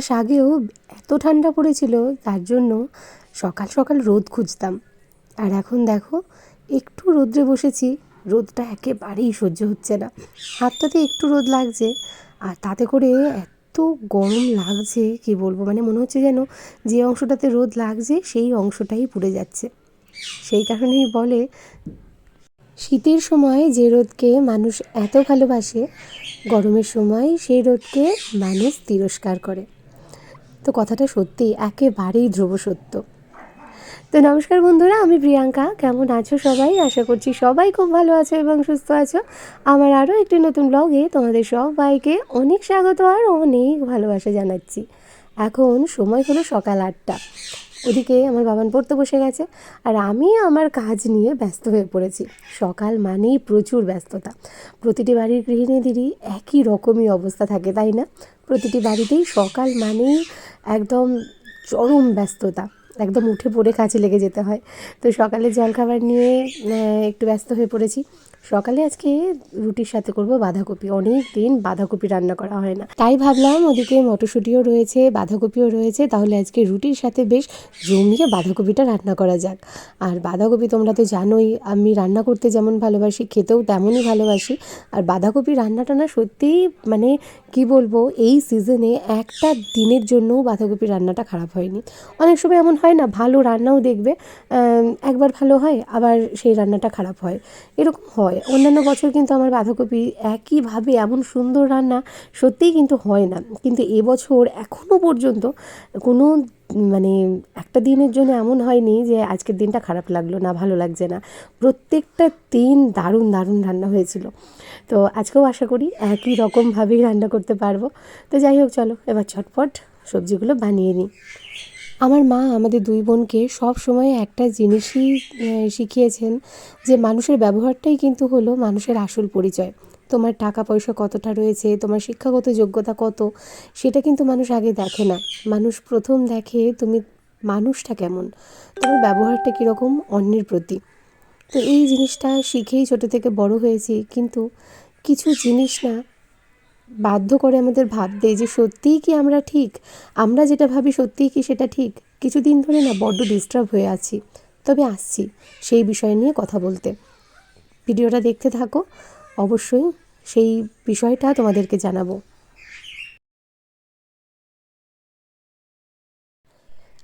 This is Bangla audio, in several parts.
মাস আগেও এত ঠান্ডা পড়েছিল, তার জন্য সকাল সকাল রোদ খুঁজতাম। আর এখন দেখো, একটু রোদ্রে বসেছি, রোদটা একেবারেই সহ্য হচ্ছে না। হাতটাতে একটু রোদ লাগছে, আর তাতে করে এত গরম লাগছে, কি বলব মানে মনে হচ্ছে যেন যে অংশটাতে রোদ লাগছে, সেই অংশটাই পুড়ে যাচ্ছে। সেই কারণেই বলে, শীতের সময় যে রোদকে মানুষ এত ভালোবাসে, গরমের সময় সেই রোদকে মানুষ তিরস্কার করে। তো কথাটা সত্যি একেবারেই ধ্রুব সত্য। তো নমস্কার বন্ধুরা, আমি প্রিয়াঙ্কা। কেমন আছো সবাই? আশা করছি সবাই খুব ভালো আছো এবং সুস্থ আছো। আমার আরও একটি নতুন ব্লগে তোমাদের সবাইকে অনেক স্বাগত আর অনেক ভালোবাসা জানাচ্ছি। এখন সময় হলো সকাল আটটা। ওদিকে আমার বাবান পড়তে বসে গেছে আর আমি আমার কাজ নিয়ে ব্যস্ত হয়ে পড়েছি। সকাল মানেই প্রচুর ব্যস্ততা। প্রতিটি বাড়ির গৃহিণীদেরই একই রকমই অবস্থা থাকে, তাই না? প্রতিটি বাড়িতেই সকাল মানেই একদম চরম ব্যস্ততা। একদম উঠে পড়ে কাজে লেগে যেতে হয়। তো সকালে জলখাবার নিয়ে একটু ব্যস্ত হয়ে পড়েছি। সকালে আজকে রুটির সাথে করব বাঁধাকপি। অনেক দিন বাঁধাকপি রান্না করা হয় না। তাই ভাবলাম ওদিকে মটরশুঁটিও রয়েছে, বাঁধাকপিও রয়েছে। তাহলে আজকে রুটির সাথে বেশ জমিয়ে বাঁধাকপিটা রান্না করা যাক। আর বাঁধাকপি তোমরা তো জানোই, আমি রান্না করতে যেমন ভালোবাসি, খেতেও তেমনই ভালোবাসি। আর বাঁধাকপি রান্নাটা না সত্যিই মানে কি বলব, এই সিজনে একটা দিনের জন্যও বাঁধাকপি রান্নাটা খারাপ হয়নি। অনেক সময় এমন হয় না, ভালো রান্নাও দেখবে একবার ভালো হয়, আবার সেই রান্নাটা খারাপ হয়। এরকম হয়। অন্যান্য বছর কিন্তু আমার বাঁধাকপি একইভাবে এমন সুন্দর রান্না সত্যিই কিন্তু হয় না। কিন্তু এবছর এখনও পর্যন্ত কোনো মানে একটা দিনের জন্য এমন হয়নি যে আজকের দিনটা খারাপ লাগল না, ভালো লাগছে না। প্রত্যেকটা দিন দারুণ দারুণ রান্না হয়েছিল। তো আজকেও আশা করি একই রকমভাবেই রান্না করতে পারব। তো যাই হোক, চলো এবার ছটফট সবজিগুলো বানিয়ে নিই। আমার মা আমাদের দুই বোনকে সব সময় একটা জিনিসই শিখিয়েছেন যে মানুষের ব্যবহারটাই কিন্তু হলো মানুষের আসল পরিচয়। তোমার টাকা পয়সা কতটা রয়েছে, তোমার শিক্ষাগত যোগ্যতা কত, সেটা কিন্তু মানুষ আগে দেখে না। মানুষ প্রথম দেখে তুমি মানুষটা কেমন, তোমার ব্যবহারটা কীরকম অন্যের প্রতি। তো এই জিনিসটা শিখেই ছোটো থেকে বড় হয়েছি, কিন্তু কিছু জিনিস না বাধ্য করে আমাদের ভাবতে, যে সত্যিই কি আমরা ঠিক? আমরা যেটা ভাবি সত্যিই কি সেটা ঠিক? কিছুদিন ধরে না বড্ড ডিস্টার্ব হয়ে আছি। তবে আসছি সেই বিষয় নিয়ে কথা বলতে। ভিডিওটা দেখতে থাকো। অবশ্যই সেই বিষয়টা তোমাদেরকে জানাব।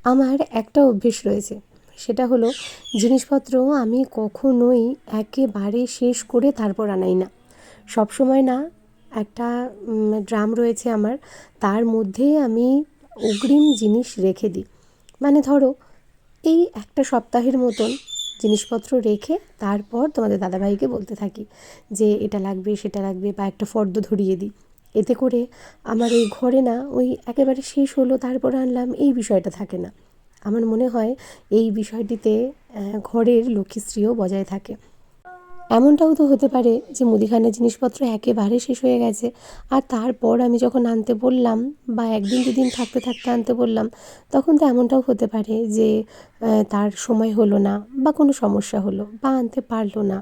আমার একটা অভ্যেস রয়েছে। সেটা হলো, জিনিসপত্র আমি কখনোই একেবারে শেষ করে তারপর আনাই না। সব সময় না একটা ড্রাম রয়েছে আমার, তার মধ্যে আমি অগ্রিম জিনিস রেখে দিই। মানে ধরো, এই একটা সপ্তাহের মতন জিনিসপত্র রেখে তারপর তোমাদের দাদাভাইকে বলতে থাকি যে, এটা লাগবে, সেটা লাগবে বা একটা ফর্দ ধরিয়ে দিই। এতে করে আমার এই ঘরে না, ওই একেবারে শেষ হলো, তারপর আনলাম, এই বিষয়টা থাকে না। আমার মনে হয় এই বিষয়টিতে ঘরের লক্ষ্মীশ্রীও বজায় থাকে। এমনটাও তো হতে পারে যে মুদিখানার জিনিসপত্র একেবারে শেষ হয়ে গেছে। আর তারপর আমি যখন আনতে বললাম বা একদিন দুদিন থাকতে থাকতে আনতে বললাম, তখন তো এমনটাও হতে পারে যে তার সময় হলো না বা কোনো সমস্যা হলো বা আনতে পারল না।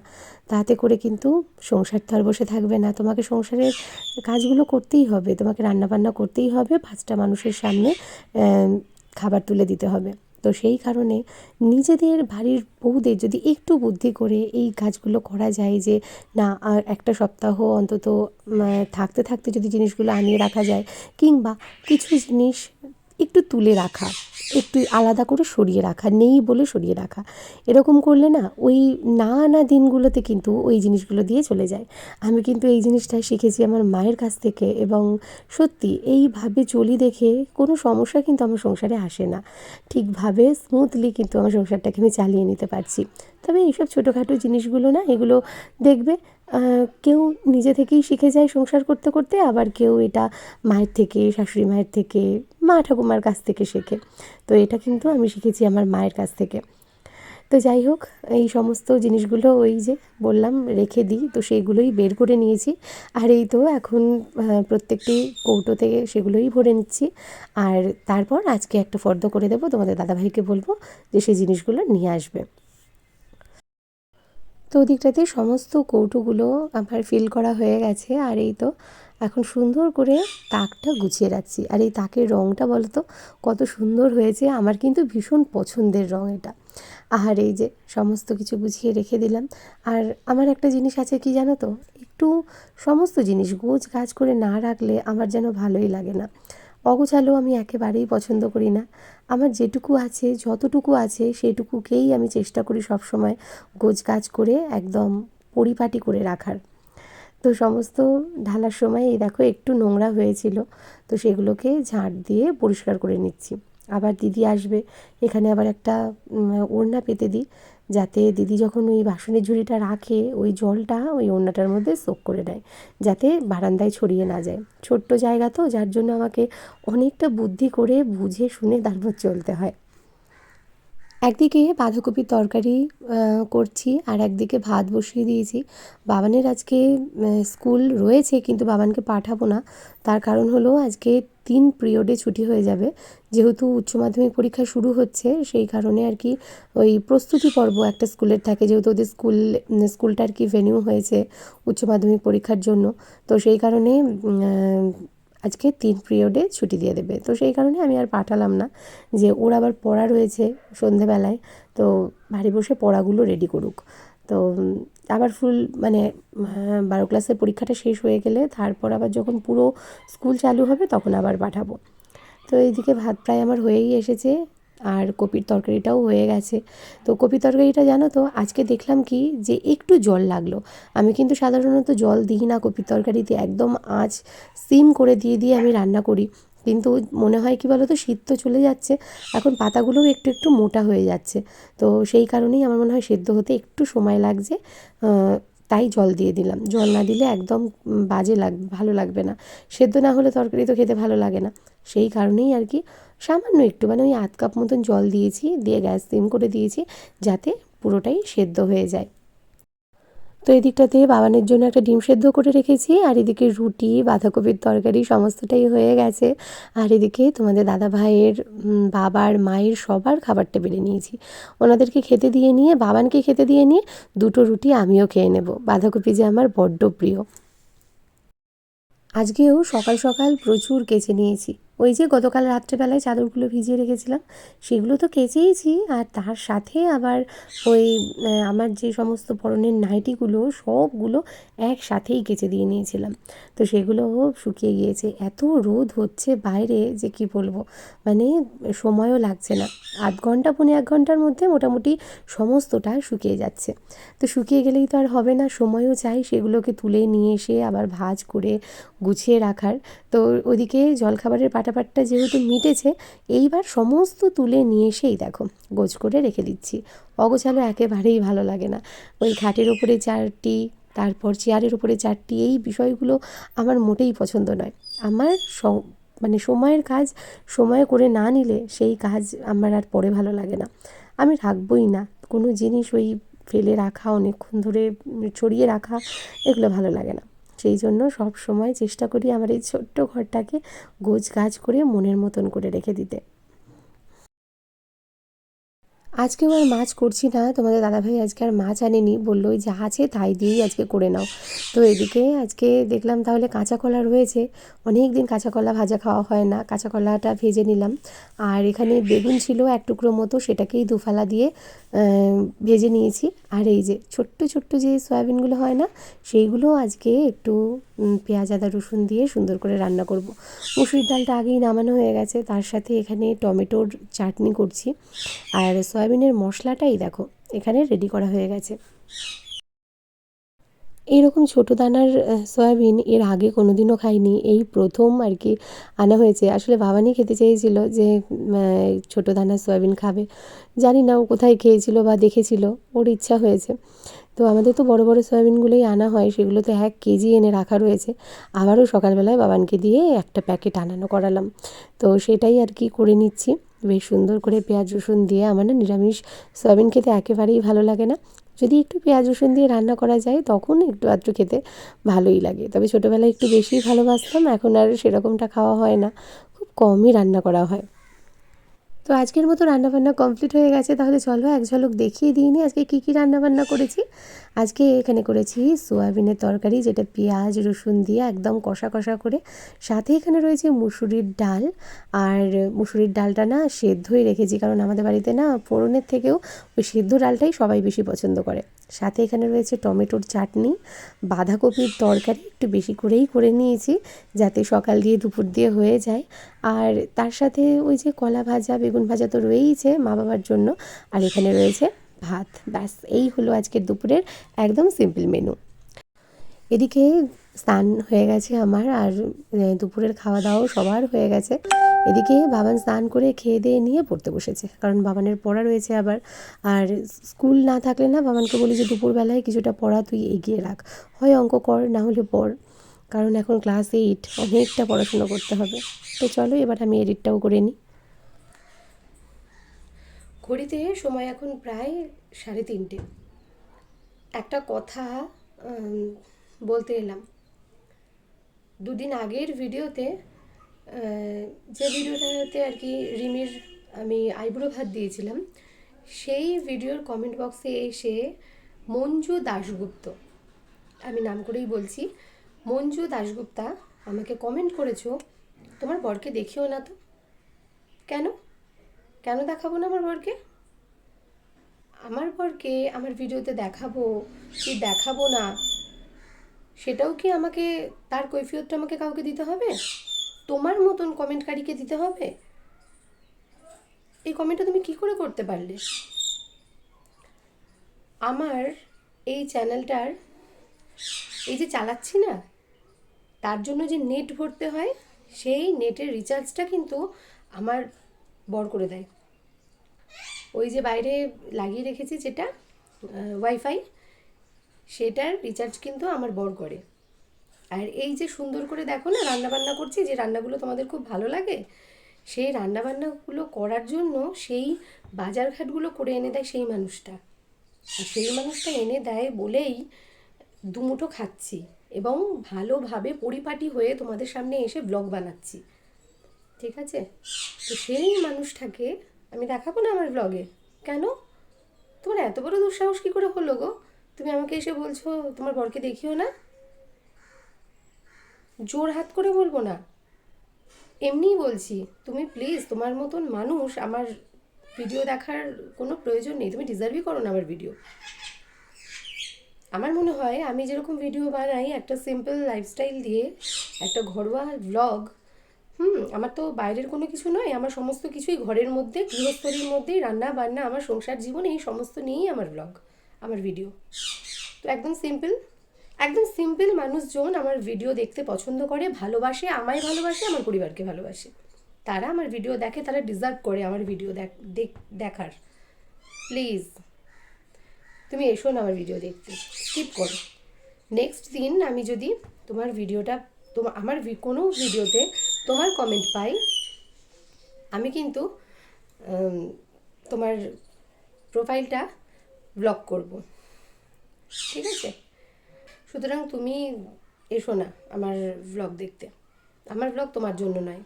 তাতে করে কিন্তু সংসার তো আর বসে থাকবে না। তোমাকে সংসারের কাজগুলো করতেই হবে। তোমাকে রান্নাবান্না করতেই হবে। পাঁচটা মানুষের সামনে খাবার তুলে দিতে হবে। তো সেই কারণে নিজেদের বাড়ির বউদের যদি একটু বুদ্ধি করে এই কাজগুলো করা যায় যে, না, আর একটা সপ্তাহ অন্তত থাকতে থাকতে যদি জিনিসগুলো আনিয়ে রাখা যায় কিংবা কিছু জিনিস একটু তুলে রাখা, একটু আলাদা করে সরিয়ে রাখা, নেই বলে সরিয়ে রাখা। এরকম করলে না, ওই না না দিনগুলোতে কিন্তু ওই জিনিসগুলো দিয়ে চলে যায়। আমি কিন্তু এই জিনিসটা শিখেছি আমার মায়ের কাছ থেকে এবং সত্যি এইভাবে চলি দেখে কোনো সমস্যা কিন্তু আমার সংসারে আসে না। ঠিকভাবে স্মুথলি কিন্তু আমার সংসারটাকে আমি চালিয়ে নিতে পারছি। তবে এইসব ছোটোখাটো জিনিসগুলো না, এগুলো দেখবে কেউ নিজে থেকেই শিখে যায় সংসার করতে করতে, আবার কেউ এটা মায়ের থেকে, শাশুড়ি মায়ের থেকে, মা ঠাকুমার কাছ থেকে শেখে। তো এটা কিন্তু আমি শিখেছি আমার মায়ের কাছ থেকে। তো যাই হোক, এই সমস্ত জিনিসগুলো ওই যে বললাম, রেখে দিই, তো সেইগুলোই বের করে নিয়েছি। আর এই তো এখন প্রত্যেকটি কৌটো থেকে সেগুলোই ভরে নিচ্ছি। আর তারপর আজকে একটা ফর্দ করে দেবো, তোমাদের দাদাভাইকে বলব যে সেই জিনিসগুলো নিয়ে আসবে। তো ওদিকটাতে সমস্ত কৌটোগুলো আমার ফিল করা হয়ে গেছে, আর এই তো এখন সুন্দর করে তাকটা গুছিয়ে রাখছি। আর এই তাকের রঙটা বলো তো কত সুন্দর হয়েছে, আমার কিন্তু ভীষণ পছন্দের রঙ এটা। আর এই যে সমস্ত কিছু গুছিয়ে রেখে দিলাম। আর আমার একটা জিনিস আছে কি জানো তো, একটু সমস্ত জিনিস গোছ গাছ করে না রাখলে আমার যেন ভালোই লাগে না। অগোছালো আমি একেবারেই পছন্দ করি না। আমার যেটুকু আছে, যতটুকু আছে, সেটুকুকেই আমি চেষ্টা করি সব সময় গোছ গাছ করে একদম পরিপাটি করে রাখার। তো সমস্ত ঢালার সময় এই দেখো একটু নোংরা হয়েছিল, তো সেগুলোকে ঝাঁট দিয়ে পরিষ্কার করে নিচ্ছি। আবার দিদি আসবে। এখানে আবার একটা ওড়না পেতে দিই। যাতে দিদি যখন ওই বাসনের ঝুড়িটা রাখে, ওই জলটা ওই ওড়নাটার মধ্যে সোক করে নেয়। যাতে বারান্দায় ছড়িয়ে না যায়। ছোট্ট জায়গা তো, যার জন্য আমাকে অনেকটা বুদ্ধি করে বুঝে শুনে তারপর চলতে হয়। একদিকে বাঁধাকপির তরকারি করছি আর একদিকে ভাত বসিয়ে দিয়েছি। বাবানের আজকে স্কুল রয়েছে কিন্তু বাবানকে পাঠাবো না। তার কারণ হলো আজকে তিন পিরিয়ডে ছুটি হয়ে যাবে। যেহেতু উচ্চ মাধ্যমিক পরীক্ষা শুরু হচ্ছে, সেই কারণে আর কি ওই প্রস্তুতি পর্ব একটা স্কুলের থাকে। যেহেতু ওদের স্কুল স্কুলটা আর কি ভেনিউ হয়েছে উচ্চ মাধ্যমিক পরীক্ষার জন্য। তো সেই কারণে আজকে তিন পিরিয়ডে ছুটি দিয়ে দেবে। তো সেই কারণে আমি আর পাঠালাম না যে ওর আবার পড়া রয়েছে সন্ধেবেলায়, তো বাড়ি বসে পড়াগুলো রেডি করুক। তো আবার ফুল মানে বারো ক্লাসের পরীক্ষাটা শেষ হয়ে গেলে তারপর আবার যখন পুরো স্কুল চালু হবে তখন আবার পাঠাবো। তো এইদিকে ভাত প্রায় আমার হয়েই এসেছে। আর কপির তরকারিটাও হয়ে গেছে। তো কপির তরকারিটা জানো তো, আজকে দেখলাম কি যে একটু জল লাগল। আমি কিন্তু সাধারণত জল দিই না কপির তরকারিতে, একদম আঁচ সিম করে দিয়ে দিয়ে আমি রান্না করি। কিন্তু মনে হয় কি বলো তো শীত তো চলে যাচ্ছে, এখন পাতাগুলোও একটু একটু মোটা হয়ে যাচ্ছে। তো সেই কারণেই আমার মনে হয় সেদ্ধ হতে একটু সময় লাগছে তাই জল দিয়ে দিলাম। জল না দিলে একদম বাজে লাগ, ভালো লাগবে না। সেদ্ধ না হলে তরকারি তো খেতে ভালো লাগে না। সেই কারণেই আর কি সামান্য একটু মানে ওই আধ কাপ মতন জল দিয়েছি, দিয়ে গ্যাস সিম করে দিয়েছি, যাতে পুরোটাই সেদ্ধ হয়ে যায়। তো এদিকটাতে বাবানের জন্য একটা ডিম সেদ্ধ করে রেখেছি, আর এদিকে রুটি, বাঁধাকপির তরকারি সমস্তটাই হয়ে গেছে। আর এদিকে তোমাদের দাদা ভাইয়ের বাবার, মায়ের সবার খাবারটা টেবিলে নিয়েছি। ওনাদেরকে খেতে দিয়ে নিয়ে, বাবানকে খেতে দিয়ে নিয়ে দুটো রুটি আমিও খেয়ে নেব। বাঁধাকপি যে আমার বড্ড প্রিয়। আজকেও সকাল সকাল প্রচুর কেচে নিয়েছি। ওই যে গতকাল রাত্রেবেলায় চাদরগুলো ভিজিয়ে রেখেছিলাম, সেগুলো তো কেচেইছি। আর তার সাথে আবার ওই আমার যে সমস্ত পরনের নাইটিগুলো, সবগুলো একসাথেই কেচে দিয়ে নিয়েছিলাম। তো সেগুলো শুকিয়ে গিয়েছে। এত রোদ হচ্ছে বাইরে যে কি বলব? মানে সময়ও লাগছে না। আধ ঘণ্টা, পৌনে এক ঘণ্টার মধ্যে মোটামুটি সমস্তটা শুকিয়ে যাচ্ছে। তো শুকিয়ে গেলেই তো আর হবে না, সময়ও চাই সেগুলোকে তুলে নিয়ে এসে আবার ভাজ করে গুছিয়ে রাখার। তো ওদিকে জলখাবারের পাটাপাটটা যেহেতু মিটেছে, এইবার সমস্ত তুলে নিয়ে এসেই দেখো, গোছ করে রেখে দিচ্ছি। অগোছালো একেবারেই ভালো লাগে না। ওই খাটের ওপরে চারটি, তারপর চেয়ারের উপরে চারটি, এই বিষয়গুলো আমার মোটেই পছন্দ নয়। আমার মানে সময়ের কাজ, সময়ে করে না নিলে সেই কাজ আমার আর পরে ভালো লাগে না। আমি রাখবই না। কোনো জিনিস ওই ফেলে রাখা, অনেকক্ষণ ধরে ছড়িয়ে রাখা, এগুলো ভালো লাগে না। সেই জন্য সব সময় চেষ্টা করি আমার এই ছোট্ট ঘরটাকে গোছ গাছ করে মনের মতন করে রেখে দিতে। আজকেও আর মাছ করছি না, তোমাদের দাদাভাই আজকে আর মাছ আনেনি, বলল যা আছে তাই দিয়েই আজকে করে নাও। তো এদিকে আজকে দেখলাম তাহলে কাঁচা কলা রয়েছে অনেক দিন কাঁচা কলা ভাজা খাওয়া হয় না, কাঁচা কলাটা ভেজে নিলাম। আর এখানে বেগুন ছিল এক টুকরো মতো, সেটাকেই দুফালা দিয়ে ভেজে নিয়েছি। আর এই যে ছোট্ট ছোট্ট যে সয়াবিনগুলো হয় না, সেইগুলো আজকে একটু পেঁয়াজ, আদা, রসুন দিয়ে সুন্দর করে রান্না করব। মুসুরির ডালটা আগেই নামানো হয়ে গেছে, তার সাথে এখানে টমেটোর চাটনি করছি। আর সয়াবিনের মশলাটাই দেখো এখানে রেডি করা হয়ে গেছে। এইরকম ছোটো দানার সয়াবিন এর আগে কোনো দিনও খাইনি। এই প্রথম আর কি আনা হয়েছে। আসলে বাবানি খেতে চেয়েছিল যে ছোটো দানার সয়াবিন খাবে। জানি না ও কোথায় খেয়েছিল বা দেখেছিল। ওর ইচ্ছা হয়েছে। তো আমাদের তো বড় বড় সয়াবিনগুলোই আনা হয়। সেগুলোতে এক কেজি এনে রাখা রয়েছে। আবারও সকালবেলায় বাবানকে দিয়ে একটা প্যাকেট আনানো করালাম। তো সেটাই আর কি করে নিচ্ছি। বেশ সুন্দর করে পেঁয়াজ রসুন দিয়ে আমার না নিরামিষ সয়াবিন খেতে একেবারেই ভালো লাগে না। যদি একটু পেঁয়াজ রসুন দিয়ে রান্না করা যায়, তখন একটু আধটু খেতে ভালোই লাগে। তবে ছোটোবেলায় একটু বেশিই ভালোবাসতাম, এখন আর সেরকমটা খাওয়া হয় না। খুব কমই রান্না করা হয়। তো আজকের মতো রান্নাবান্না কমপ্লিট হয়ে গেছে, তাহলে চলো এক ঝলক দেখিয়ে দিই নি আজকে কী কী রান্নাবান্না করেছি। আজকে এখানে করেছি সোয়াবিনের তরকারি, যেটা পেঁয়াজ, রসুন দিয়ে একদম কষা কষা করে। সাথে এখানে রয়েছে মুসুরির ডাল, আর মুসুরির ডালটা না সেদ্ধই রেখেছি, কারণ আমাদের বাড়িতে না ফোড়নের থেকেও ওই সেদ্ধ ডালটাই সবাই বেশি পছন্দ করে। সাথে এখানে রয়েছে টমেটোর চাটনি, বাঁধাকপির তরকারি একটু বেশি করেই করে নিয়েছি, যাতে সকাল দিয়ে দুপুর দিয়ে হয়ে যায়। আর তার সাথে ওই যে কলা ভাজা বেগুন ভাজা তো রয়েইছে মা বাবার জন্য। আর এখানে রয়েছে ভাত। ব্যাস, এই হলো আজকের দুপুরের একদম সিম্পল মেনু এদিকে স্নান হয়ে গেছে আমার, আর দুপুরের খাওয়া দাওয়াও সবার হয়ে গেছে। এদিকে বাবান স্নান করে খেয়ে দিয়ে নিয়ে পড়তে বসেছে, কারণ বাবানের পড়া রয়েছে আবার। আর স্কুল না থাকলে না, বাবানকে বলি যে দুপুরবেলায় কিছুটা পড়া তুই এগিয়ে রাখ। হয় অঙ্ক কর, না হলে পড়। কারণ এখন ক্লাস এইট অনেকটা পড়াশোনা করতে হবে। তো চলো এবার আমি এডিটটাও করে নিই। ঘড়িতে সময় এখন প্রায় সাড়ে তিনটে। একটা কথা বলতে এলাম। দুদিন আগের ভিডিওতে যে ভিডিওটাতে আর কি রিমির আমি আইব্রো ভাত দিয়েছিলাম, সেই ভিডিওর কমেন্ট বক্সে এসে মঞ্জু দাশগুপ্ত, আমি নাম করেই বলছি, মঞ্জু দাশগুপ্তা আমাকে কমেন্ট করেছ, তোমার বরকে দেখিও না তো? কেন? কেন দেখাবো না আমার বরকে? আমার বরকে আমার ভিডিওতে দেখাবো কি দেখাবো না, সেটাও কি আমাকে, তার কৈফিয়তটা আমাকে কাউকে দিতে হবে? তোমার মতন কমেন্টকারীকে দিতে হবে? এই কমেন্টটা তুমি কি করে করতে পারলে? আমার এই চ্যানেলটার, এই যে চালাচ্ছি না, তার জন্য যে নেট ভরতে হয়, সেই নেটের রিচার্জটা কিন্তু আমার বর করে দেয়। ওই যে বাইরে লাগিয়ে রেখেছি যেটা ওয়াইফাই সেটার রিচার্জ কিন্তু আমার বর করে। আর এই যে সুন্দর করে দেখো না রান্নাবান্না করছি, যে রান্নাগুলো তোমাদের খুব ভালো লাগে, সেই রান্নাবান্নাগুলো করার জন্য সেই বাজারঘাটগুলো করে এনে দেয় সেই মানুষটা। আর সেই মানুষটা এনে দেয় বলেই দুমুঠো খাচ্ছি এবং ভালোভাবে পরিপাটি হয়ে তোমাদের সামনে এসে ব্লগ বানাচ্ছি। ঠিক আছে? তো সেই মানুষটাকে আমি দেখাবো না আমার ব্লগে কেন? তোমার এত বড় দুঃসাহস কী করে হলো গো? তুমি আমাকে এসে বলছো তোমার বরকে দেখিও না? জোর হাত করে বলব না। এমনিই বলছি, তুমি প্লিজ তোমার মতন মানুষ আমার ভিডিও দেখার কোনো প্রয়োজন নেই। তুমি ডিজার্ভই করো না আমার ভিডিও আমার মনে হয় আমি যেরকম ভিডিও বানাই, একটা সিম্পল লাইফস্টাইল দিয়ে, একটা ঘরোয়া ব্লগ হুম, আমার তো বাইরের কোনো কিছু নয়, আমার সমস্ত কিছুই ঘরের মধ্যে, গৃহস্থলীর মধ্যেই, রান্না বান্না, আমার সংসার জীবন, এই সমস্ত নিয়েই আমার ব্লগ আমার ভিডিও তো একদম সিম্পল একদম সিম্পল মানুষজন আমার ভিডিও দেখতে পছন্দ করে, ভালোবাসে, আমায় ভালোবাসে, আমার পরিবারকে ভালোবাসে। তারা আমার ভিডিও দেখে, তারা ডিজার্ভ করে আমার ভিডিও দেখার। প্লিজ তুমি এসো না আমার ভিডিও দেখতে স্কিপ করো। নেক্সট দিন আমি যদি তোমার ভিডিওটা তোমার আমার কোনো ভিডিওতে তোমার কমেন্ট পাই। আমি কিন্তু তোমার প্রোফাইলটা ব্লক করব। ঠিক আছে? সুতরাং তুমি এসো না আমার ব্লগ দেখতে। আমার ব্লগ তোমার জন্য নয়।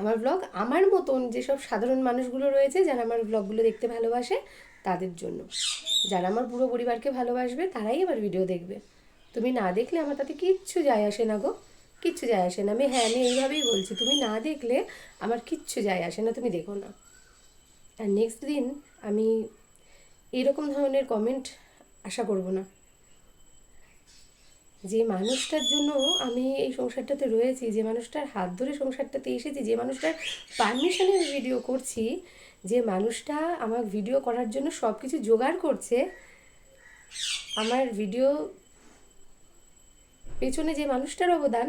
আমার ব্লগ আমার মতন যেসব সাধারণ মানুষগুলো রয়েছে, যারা আমার ব্লগগুলো দেখতে ভালোবাসে, তাদের জন্য। যারা আমার পুরো পরিবারকে ভালোবাসবে, তারাই আমার ভিডিও দেখবে। তুমি না দেখলে আমার তাতে কিচ্ছু যায় আসে না গো। কিচ্ছু যায় আসে না। আমি হ্যাঁ আমি এইভাবেই বলছি, তুমি না দেখলে আমার কিচ্ছু যায় আসে না, তুমি দেখো না। আর নেক্সট দিন আমি এরকম ধরনের কমেন্ট আশা করব না। যে মানুষটার জন্য আমি এই সংসারটাতে রয়েছি, যে মানুষটার হাত ধরে সংসারটাতে এসেছি, যে মানুষটার পারমিশনের ভিডিও করছি, যে মানুষটা আমার ভিডিও করার জন্য সব কিছু জোগাড় করছে, আমার ভিডিও পেছনে যে মানুষটার অবদান,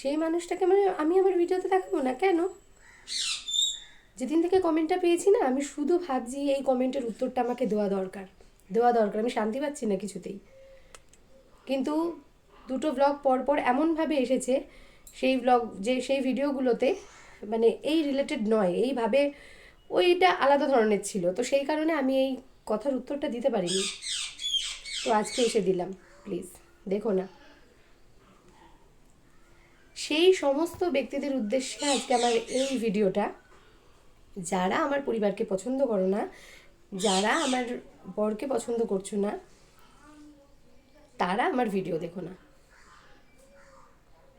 সেই মানুষটাকে মানে আমি আমার ভিডিওতে দেখাবো না? কেন? যেদিন থেকে কমেন্টটা পেয়েছি না, আমি শুধু ভাবছি এই কমেন্টের উত্তরটা আমাকে দেওয়া দরকার। দেওয়া দরকার। আমি শান্তি পাচ্ছি না কিছুতেই। কিন্তু দুটো ব্লগ পরপর এমনভাবে এসেছে, সেই ব্লগ যে সেই ভিডিওগুলোতে মানে এই রিলেটেড নয়, এইভাবে ওইটা আলাদা ধরনের ছিল। তো সেই কারণে আমি এই কথার উত্তরটা দিতে পারিনি। তো আজকে এসে দিলাম প্লিজ দেখো না। সেই সমস্ত ব্যক্তিদের উদ্দেশ্যে আজকে আমার এই ভিডিওটা। যারা আমার পরিবারকে পছন্দ করো না, যারা আমার বরকে পছন্দ করছ না, তারা আমার ভিডিও দেখো না।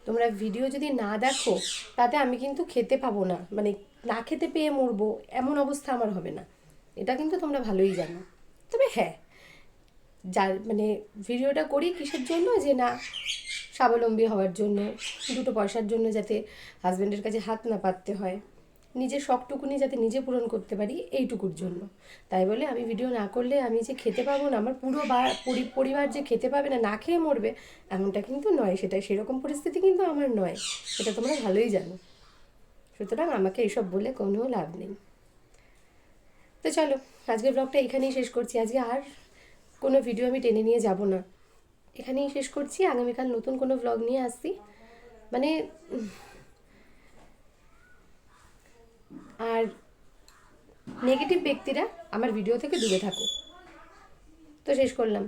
তোমরা ভিডিও যদি না দেখো, তাতে আমি কিন্তু খেতে পাবো না। মানে না খেতে পেয়ে মরবো, এমন অবস্থা আমার হবে না। এটা কিন্তু তোমরা ভালোই জানো। তবে হ্যাঁ যার মানে ভিডিওটা করি কিসের জন্য? যে না স্বাবলম্বী হওয়ার জন্য, দুটো পয়সার জন্য যাতে হাজব্যান্ডের কাছে হাত না পাততে হয়। নিজের শখটুকুনি যাতে নিজে পূরণ করতে পারি এইটুকুর জন্য। তাই বলে আমি ভিডিও না করলে আমি যে খেতে পাবো না, আমার পুরো পরিবার যে খেতে পাবে না না খেয়ে মরবে, এমনটা কিন্তু নয়। সেটা সেরকম পরিস্থিতি কিন্তু আমার নয়। সেটা তোমরা ভালোই জানো। সুতরাং আমাকে এইসব বলে কোনো লাভ নেই। তো চলো, আজকের ব্লগটা এখানেই শেষ করছি। আজকে আর কোনো ভিডিও আমি টেনে নিয়ে যাব না। এখানেই শেষ করছি। আগামীকাল নতুন কোনো ব্লগ নিয়ে আসছি। মানে আর নেগেটিভ ব্যক্তিরা আমার ভিডিও থেকে দূরে থাকো তো শেষ করলাম।